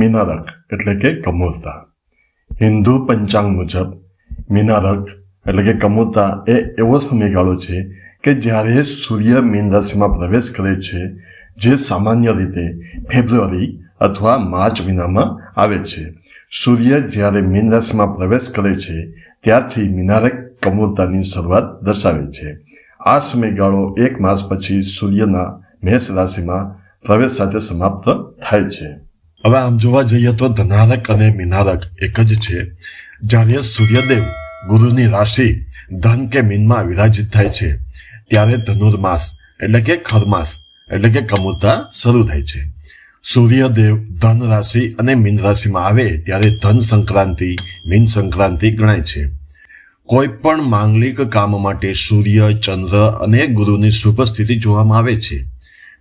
મીનારક એટલે કે કમૂરતા. હિન્દુ પંચાંગ મુજબ મીનારક એટલે કે કમૂરતા, એ એવો સમયગાળો છે કે જ્યારે સૂર્ય મીન રાશિમાં પ્રવેશ કરે છે, જે સામાન્ય રીતે ફેબ્રુઆરી અથવા માર્ચ મહિનામાં આવે છે. સૂર્ય જ્યારે મીન રાશિમાં પ્રવેશ કરે છે, ત્યારથી મીનારક કમૂરતાની શરૂઆત દર્શાવે છે. આ સમયગાળો એક માસ પછી સૂર્યના મેષ રાશિમાં પ્રવેશ સાથે સમાપ્ત થાય છે. હવે આમ જોવા જઈએ તો ધનારક અને મીનારક એક જ છે. જ્યારે સૂર્યદેવ ગુરુની રાશિ ધન કે મીનમાં વિરાજિત થાય છે, ત્યારે ધનુર્માસ એટલે કે ખરમાસ એટલે કે કમુરતા શરૂ થાય છે. સૂર્યદેવ ધન રાશિ અને મીન રાશિમાં આવે ત્યારે ધન સંક્રાંતિ, મીન સંક્રાંતિ ગણાય છે. કોઈ પણ માંગલિક કામ માટે સૂર્ય, ચંદ્ર અને ગુરુની શુભ સ્થિતિ જોવામાં આવે છે.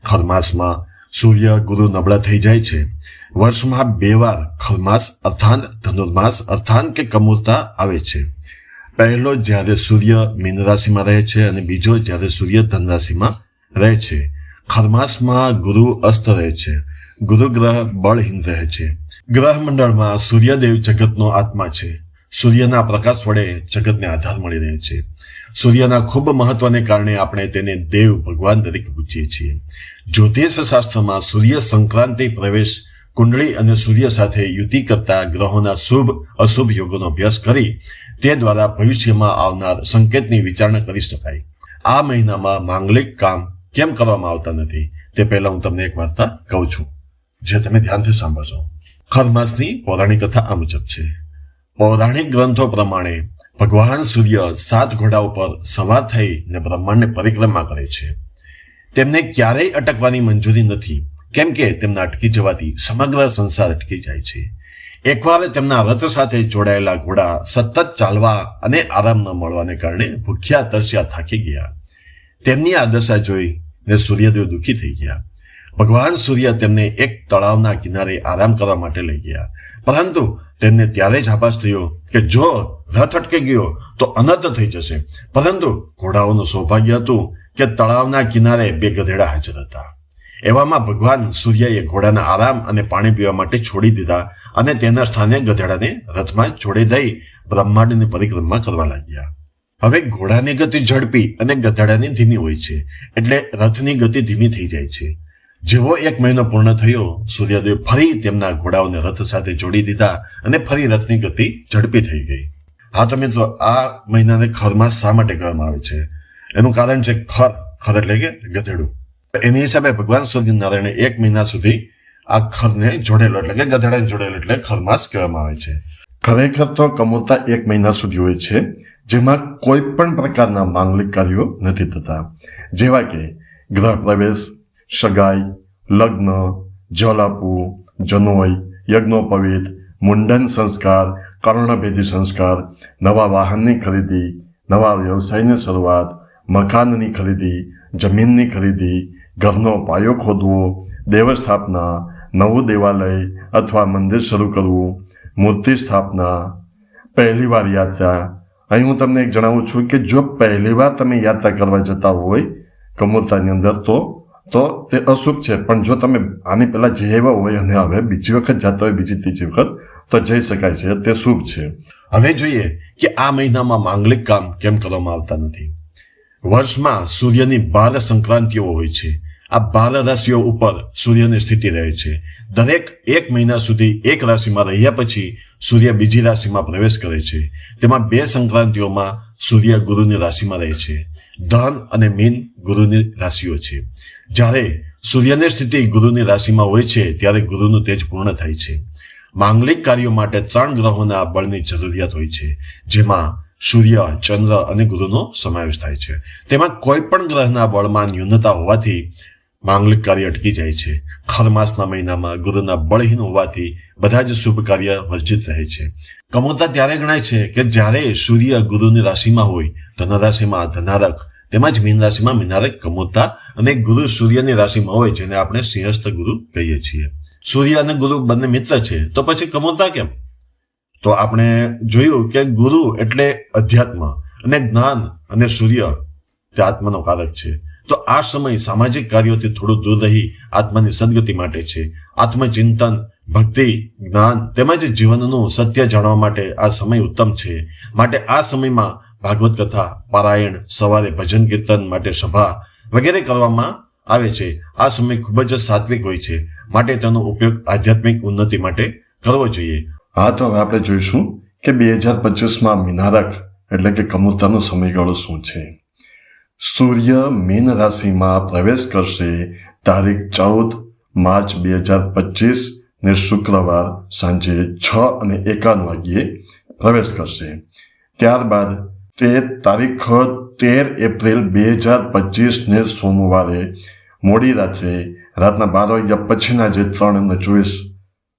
ખરમાસમાં સૂર્ય ગુરુ નબળા થઈ જાય છે. વર્ષમાં બે વાર ખરમાસ અર્થાંત ધનુર્માસ અર્થાંત કે કમૂરતા આવે છે. પહેલો જ્યારે સૂર્ય મીન રાશિમાં રહે છે અને બીજો જ્યારે સૂર્ય ધન રાશિમાં રહે છે. ખરમાસમાં ગુરુ અસ્ત રહે છે. ગુરુ ગ્રહ બળહીન રહે છે. ગ્રહ મંડળમાં સૂર્યદેવ જગતનો આત્મા છે. સૂર્યના પ્રકાશ વડે જગતને આધાર મળી રહે છે. સૂર્યના ખૂબ મહત્વને કારણે આપણે તેને દેવ ભગવાન તરીકે પૂછીએ છીએ. જ્યોતિષ શાસ્ત્રમાં સૂર્ય સંક્રાંતિ પ્રવેશ, કુંડળી અને સૂર્ય સાથે યુતિ કરતા ગ્રહોના શુભ, અશુભ યોગોનો અભ્યાસ કરી તે દ્વારા ભવિષ્યમાં આવનાર સંકેતની વિચારણા કરી શકાય. આ મહિનામાં માંગલિક કામ કેમ કરવામાં આવતા નથી તે પહેલા હું તમને એક વાર્તા કહું છું. જે તમે ધ્યાનથી સાંભળજો ખરમાસની પૌરાણિક કથા આ મુજબ છે. પૌરાણિક ગ્રંથો પ્રમાણે ભગવાન સૂર્ય સાત ઘોડા ઉપર સવાર થઈને બ્રહ્માંડને પરિક્રમા કરે છે. તેમને ક્યારેય અટકવાની મંજૂરી નથી, કેમ કે તેમના અટકી જવાથી સમગ્ર સંસાર અટકી જાય છે. એકવાર તેમના રથ સાથે જોડાયેલા ઘોડા સતત ચાલવા અને આરામ ન મળવાને કારણે ભૂખ્યા, તરસ્યા, થાકી ગયા. તેમની આ દશા જોઈને સૂર્યદેવ દુઃખી થઈ ગયા. ભગવાન સૂર્ય તેમને એક તળાવના કિનારે આરામ કરવા માટે લઈ ગયા. પરંતુ તેમને ત્યારે જ આભાસ થયો કે જો રથ અટકી ગયો તો અનર્થ થઈ જશે. પરંતુ ઘોડાઓનું સૌભાગ્ય હતું કે તળાવના કિનારે બે ગધેડા હાજર હતા. એવામાં ભગવાન સૂર્યએ ઘોડાના આરામ અને પાણી પીવા માટે છોડી દીધા અને તેના સ્થાને ગધેડાને રથમાં જોડે દઈ બ્રહ્માંડની પરિક્રમા કરવા લાગ્યા. હવે ઘોડાની ગતિ ઝડપી અને ગધેડાની ધીમી હોય છે. એટલે રથની ગતિ ધીમી થઈ જાય છે. જેવો એક મહિનો પૂર્ણ થયો, સૂર્યદેવ ફરી તેમના ઘોડાઓને રથ સાથે જોડી દીધા અને ફરી રથની ગતિ ઝડપી થઈ ગઈ. હા તો મિત્રો, આ મહિનાને ખરમાસ શા માટે કહેવામાં આવે છે? એનું કારણ છે ખર. ખર એટલે કે ગધેડું. એની હિસાબે ભગવાન સૂર્યનારાયણે એક મહિના સુધી આ ખરને જોડેલો એટલે કે ગધેડાને જોડેલો એટલે ખરમાસ કહેવામાં આવે છે. ખરેખર તો કમોતા એક મહિના સુધી હોય છે, જેમાં કોઈ પણ પ્રકારના માંગલિક કાર્યો નથી થતા. જેવા કે ગ્રહ પ્રવેશ સગાઈ લગ્ન જલ આપવું જનોઈ યજ્ઞોપવિત મુંડન સંસ્કાર કર્ણભેદી સંસ્કાર નવા વાહનની ખરીદી નવા વ્યવસાયની શરૂઆત મકાનની ખરીદી જમીનની ખરીદી ઘરનો પાયો ખોદવો દેવસ્થાપના નવું દેવાલય અથવા મંદિર શરૂ કરવું મૂર્તિ સ્થાપના પહેલીવાર યાત્રા. અહીં હું તમને એક જણાવું છું કે જો પહેલીવાર તમે યાત્રા કરવા જતા હોય કમોતાની અંદર, તો તો તે અશુભ છે. પણ જો તમે આની પહેલાં આવ્યા હોય અને હવે બીજી વખત જતા હોય, બીજી ત્રીજી વખત, તો જઈ શકાય છે. તે શુભ છે. હવે જોઈએ કે આ મહિનામાં માંગલિક કામ કેમ કરવામાં આવતા નથી. વર્ષમાં સૂર્યની બાર સંક્રાંતિઓ હોય છે. આ બાર રાશિઓ ઉપર સૂર્યની સ્થિતિ રહે છે. દરેક એક મહિના સુધી એક રાશિમાં રહ્યા પછી સૂર્ય બીજી રાશિમાં પ્રવેશ કરે છે. તેમાં બે સંક્રાંતિઓમાં સૂર્ય ગુરુની રાશિમાં રહે છે. ધન અને મીન ગુરુની રાશિઓ છે. જ્યારે સૂર્યની સ્થિતિ ગુરુની રાશિમાં હોય છે, ત્યારે ગુરુનું તેજ પૂર્ણ થાય છે. માંગલિક કાર્યો માટે ત્રણ ગ્રહોના બળની જરૂરિયાત હોય છે, જેમાં સૂર્ય, ચંદ્ર અને ગુરુનો સમાવેશ થાય છે. તેમાં કોઈ પણ ગ્રહના બળમાં ન્યૂનતા હોવાથી માંગલિક કાર્ય અટકી જાય છે. ખરમાસના મહિનામાં ગુરુના બળહીન હોવાથી બધા જ શુભ કાર્ય વર્જિત રહે છે. કમોતા ત્યારે ગણાય છે કે જ્યારે સૂર્ય ગુરુની રાશિમાં હોય, ધનરાશિમાં ધનારક તેમજ મીન રાશિમાં મીનારક કમોતા અને ગુરુ સૂર્યની રાશિમાં હોય જેને આપણે સિંહસ્થ ગુરુ કહીએ છીએ. સૂર્ય અને ગુરુ બંને મિત્ર છે, તો પછી કમોતા કેમ? તો આપણે જોયું કે ગુરુ એટલે અધ્યાત્મ અને જ્ઞાન અને સૂર્ય તે આત્માનો કારક છે. તો આ સમય સામાજિક કાર્યોથી થોડું દૂર રહી આત્માની સદગતિ માટે છે. આત્મચિંતન, ભક્તિ, જ્ઞાન તેમજ જીવનનું સત્ય જાણવા માટે આ સમય ઉત્તમ છે. માટે આ સમયમાં ભાગવત કથા, પારાયણ, સવારે ભજન કીર્તન માટે સભા વગેરે કરવામાં આવે છે. આ સમય ખૂબ જ સાત્વિક હોય છે. માટે તેનો ઉપયોગ આધ્યાત્મિક ઉન્નતિ માટે કરવો જોઈએ. હા, તો હવે આપણે જોઈશું કે બે હજાર પચીસમાં મિનારક એટલે કે કમુતાનો સમયગાળો શું છે. સૂર્ય મીન રાશિમાં પ્રવેશ કરશે તારીખ ચૌદ માર્ચ બે હજાર પચીસ ને શુક્રવાર સાંજે છ અને એકાવન વાગ્યે પ્રવેશ કરશે. ત્યારબાદ તે તારીખ તેર એપ્રિલ બે હજાર પચીસને સોમવારે મોડી રાત્રે રાતના બાર વાગ્યા પછીના જે ત્રણ અને ચોવીસ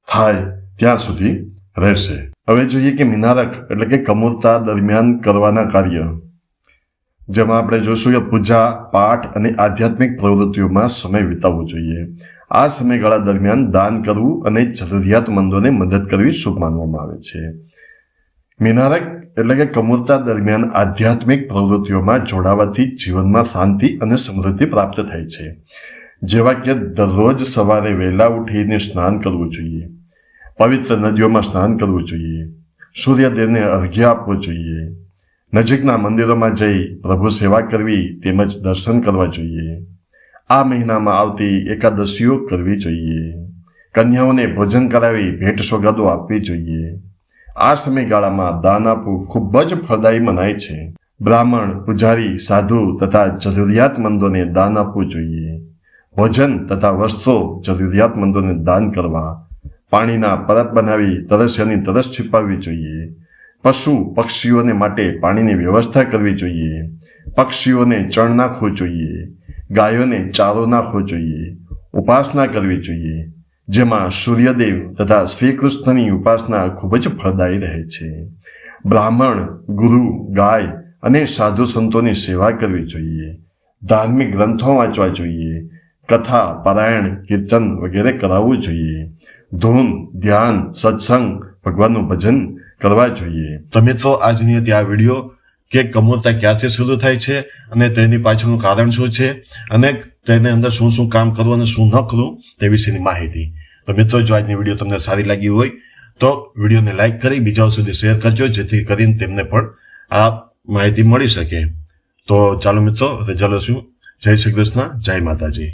થાય ત્યાં સુધી રહેશે. હવે જોઈએ કે મિનારક એટલે કે કમૂરતા દરમિયાન કરવાના કાર્ય. જેમાં આપણે જોઈશું કે પૂજા, પાઠ અને આધ્યાત્મિક પ્રવૃત્તિઓમાં સમય વિતાવવો જોઈએ. આ સમયગાળા દરમિયાન દાન કરવું અને જરૂરિયાતમંદોને મદદ કરવી શુભ માનવામાં આવે છે. મિનારક એટલે કે કમૂરતા દરમિયાન આધ્યાત્મિક પ્રવૃત્તિઓમાં જોડાવાથી જીવનમાં શાંતિ અને સમૃદ્ધિ પ્રાપ્ત થાય છે. જેવા કે દરરોજ સવારે વહેલા ઉઠીને સ્નાન કરવું જોઈએ, પવિત્ર નદીઓમાં સ્નાન કરવું જોઈએ, સૂર્યદેવને અર્ઘ્ય આપવું જોઈએ, નજીકના મંદિરોમાં જઈ પ્રભુ સેવા કરવી તેમજ દર્શન કરવા જોઈએ. આ મહિનામાં આવતી એકાદશીઓ કરવી જોઈએ. કન્યાઓને ભોજન કરાવી ભેટ સોગાદો આપવી જોઈએ. આ સમયગાળામાં દાન આપવું ખૂબ જ ફળદાયી મનાય છે. બ્રાહ્મણ, પૂજારી, સાધુ તથા જરૂરિયાતમંદોને દાન આપવું જોઈએ. ભોજન તથા વસ્ત્રો જરૂરિયાતમંદોને દાન કરવા. પાણીના પરત બનાવી તરસ્યાની તરસ છીપાવવી જોઈએ. પશુ, પક્ષીઓને માટે પાણીની વ્યવસ્થા કરવી જોઈએ. પક્ષીઓને ચણ નાખવું જોઈએ. ગાયોને ચારો નાખવો જોઈએ. ઉપાસના કરવી જોઈએ. જેમાં સૂર્યદેવ તથા શ્રી કૃષ્ણની ઉપાસના ખૂબ જ ફળદાયી રહે છે. બ્રાહ્મણ, ગુરુ, ગાય અને સાધુ સંતોની સેવા કરવી જોઈએ. ધાર્મિક ગ્રંથો વાંચવા જોઈએ. કથા, પારાયણ, કીર્તન વગેરે કરાવવું જોઈએ. ધૂન, ધ્યાન, સત્સંગ, ભગવાનનું ભજન કરવા જોઈએ. તમે તો આજની ત્યાં વીડિયો. કે કમોરતા ક્યાંથી શરૂ થાય છે અને તેની પાછળનું કારણ શું છે અને તેની અંદર શું શું કામ કરવું અને શું ન કરવું તે વિશેની માહિતી. તો મિત્રો, જો આજની વીડિયો તમને સારી લાગી હોય, તો વિડીયોને લાઈક કરી બીજાઓ સુધી શેર કરજો, જેથી કરીને તેમને પણ આ માહિતી મળી શકે. તો ચાલો મિત્રો, રજા છું જય શ્રી કૃષ્ણ, જય માતાજી.